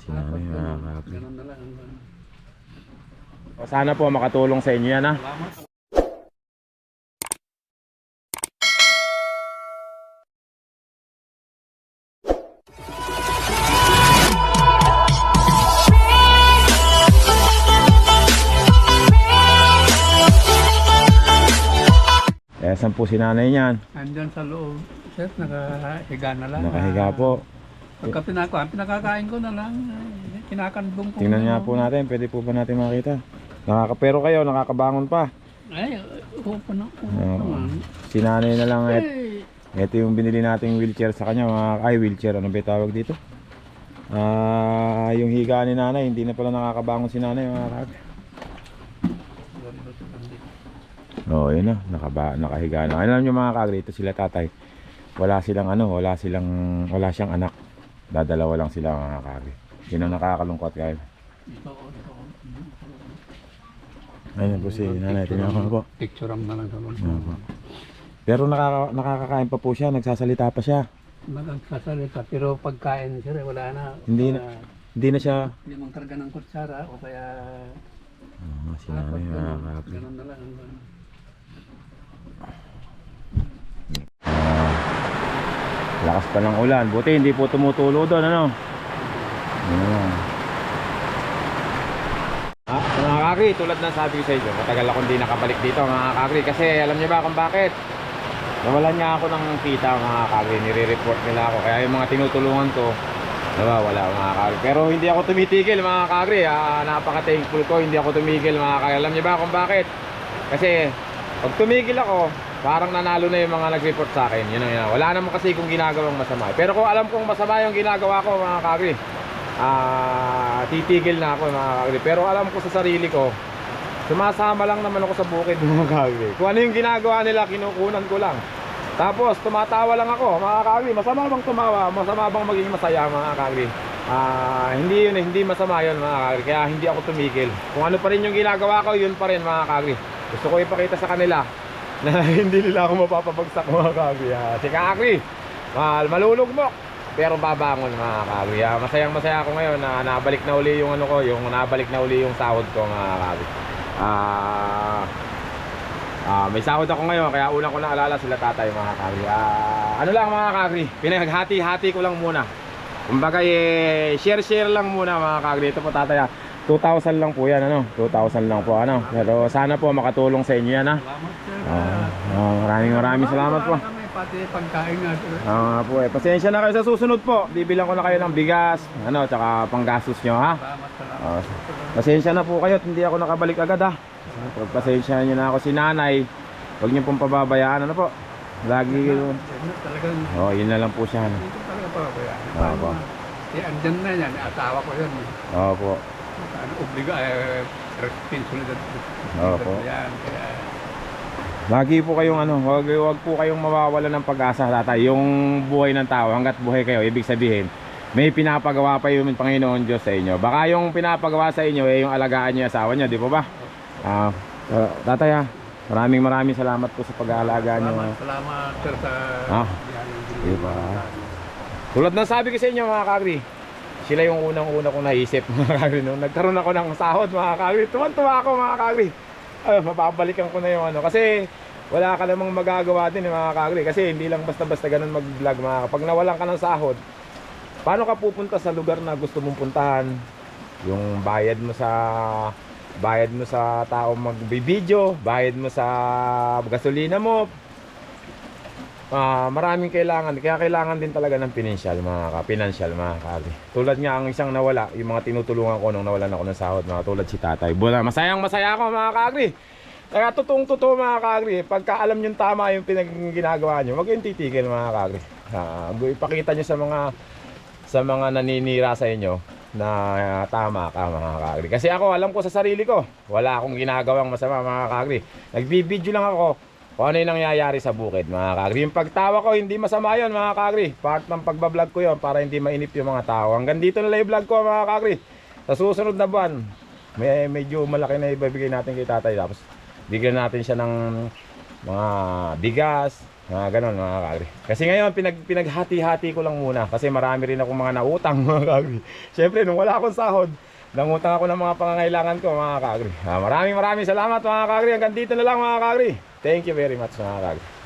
si nanay mga kakri. Ganun na lang. O, Sana po makatulong sa inyo yan ha. Salamat. Eh, saan po si nanay niyan? Andyan sa loob. Sir, nakahiga na lang. Nakahiga po. Pagka pinakain, pinakakain ko na lang. eh, Kinakandong ko. Tingnan na nga lang. po natin, pwede po ba natin makita? Nakaka pero kayo, nakakabangon pa. Ay, upo na. Upo Oo. naman. Si nanay na lang, et, Eh, ito yung binili nating wheelchair sa kanya, mga, ay wheelchair, ano ba yung tawag dito? Ah, yung higa ni nanay, hindi na pala nakakabangon si nanay, mga kag. Oo, oh, yun na, nakaba, nakahiga na. Alam nyo mga kagri, ito sila tatay. Wala silang ano, wala silang, wala siyang anak. Dadalawa lang sila mga kagri. Yun ang nakakalungkot kayo. ito, ito. Ayun po si nanay, tingnan ko na po. Picture am na lang loob. Opo. Pero nakaka, nakakakain pa po siya, nagsasalita pa siya. Nagsasalita, pero pagkain sir, wala na. Hindi na. Hindi na siya. Hindi mang karga ng kutsara o kaya... Oh, si nanay. Ganun na lang. Lakas pa ng ulan. Buti hindi po tumutulo doon, ano? Mga kakri, tulad ng sabi ko sa inyo, matagal ako hindi nakabalik dito mga kakri kasi alam niyo ba kung bakit? Nawalan niya ako ng kita mga kakri, nire-report nila ako kaya yung mga tinutulungan ko nawawala mga kakri. Pero hindi ako tumitigil mga kakri, ah, napaka-thankful ko, hindi ako tumigil mga kakri. Alam niyo ba kung bakit? Kasi pag tumigil ako, parang nanalo na yung mga nag-report sa akin. Yun ang yun. Wala naman kasi kung ginagawang masama. Pero kung alam kong masama yung ginagawa ko mga kakri, ah titigil na ako mga kakri. Pero alam ko sa sarili ko, sumasama lang naman ako sa bukid mga kakri. Kung ano yung ginagawa nila, kinukunan ko lang. Tapos tumatawa lang ako mga kakri. Masama bang tumawa? Masama bang maging masaya mga kakri? Ah, hindi yun eh, hindi masama yun mga kakri. Kaya hindi ako tumigil. Kung ano pa rin yung ginagawa ko, yun pa rin mga kakri. Gusto ko ipakita sa kanila na hindi nila ako mapapabagsak mga. Ah, si kakri, mahal, malulugmok. Pero babangon mga. Ah, masayang masaya ako ngayon na nabalik na uli yung ano ko, yung nabalik na uli yung sahod ko mga kakri. Ah, Ah, may sahod ako ngayon kaya unang ko naalala sila tatay mga kakri. Ah, ano lang mga kakri, pinaghati-hati ko lang muna. Kumbaga eh, share-share lang muna mga kakri. Ito po tatay ah. 2,000 lang po yan ano. 2,000 lang po ano. Pero sana po makatulong sa inyo yan ha. Salamat sir. Ah, ah, maraming maraming salamat po. Pati pagkain nga sir. Nga po eh. Pasensya na kayo sa susunod po. Bibilang ko na kayo ng bigas, ano, tsaka panggastos nyo ha. Salamat, salamat. Ah, pasensya na po kayo at hindi ako nakabalik agad ha. Pagpasensya nyo na ako si nanay. Huwag niyo pong pababayaan ano po. Lagi Oh, yun na lang po siya. Ano. Dito talaga pa ba yan? Ah, po. Eh, andyan na yan. Asawa ko yan. Oo po. Ano, obliga, eh, responsibilidad. Opo. Yan. Kaya, Lagi po kayong ano, wag, wag po kayong mawawala ng pag-asa tatay. Yung buhay ng tao, hanggat buhay kayo, ibig sabihin, may pinapagawa pa yung Panginoon Diyos sa inyo. Baka yung pinapagawa sa inyo, eh, yung alagaan niyo yung asawa niyo, di po ba? Ah, uh, tatay ha, maraming maraming salamat po sa pag-aalaga niyo. salamat, salamat sir sa Ah, di ba? Tulad ng sabi ko sa inyo mga kakri, sila yung unang-una kong naisip mga kakri. Nung nagkaroon ako ng sahod mga kakri, tuwan-tuwa ako mga kakri. Ay, mapapalikan ko na yung ano. Kasi wala ka namang magagawa din eh, mga kakri. Kasi hindi lang basta-basta ganun mag-vlog mga Pag nawalan ka ng sahod, paano ka pupunta sa lugar na gusto mong puntahan? Yung bayad mo sa bayad mo sa tao magbibideo, bayad mo sa gasolina mo, Ah, maraming kailangan. Kaya kailangan din talaga ng financial, mga ka, financial, mga kali. Tulad nga ang isang nawala, yung mga tinutulungan ko nung nawalan ako ng sahod, mga tulad si tatay. Bula, masayang masaya ako, mga kagri. Kaya totoong totoo, mga kagri. Pagka alam nyo tama yung pinag ginagawa nyo, wag yung titigil, mga kagri. Ah, ipakita nyo sa mga sa mga naninira sa inyo na ah, tama ka mga kagri. Kasi ako alam ko sa sarili ko, wala akong ginagawang masama mga kagri. Nagbibideo lang ako kung ano yung nangyayari sa bukid mga kagri. Yung pagtawa ko hindi masama yun mga kagri. Part ng pagbablog ko yon para hindi mainip yung mga tao. Hanggang dito na lang yung vlog ko mga kagri. Sa susunod na buwan, may, medyo malaki na ibibigay natin kay tatay. Tapos bigyan natin siya ng mga bigas, Mga ganon mga kagri. Kasi ngayon pinag pinaghati-hati ko lang muna kasi marami rin akong mga nautang mga kagri. Siyempre nung wala akong sahod, nangutang ako ng mga pangangailangan ko mga kagri. Ah, maraming maraming salamat mga kagri. Hanggang dito na lang mga kagri. Thank you very much mga kagri.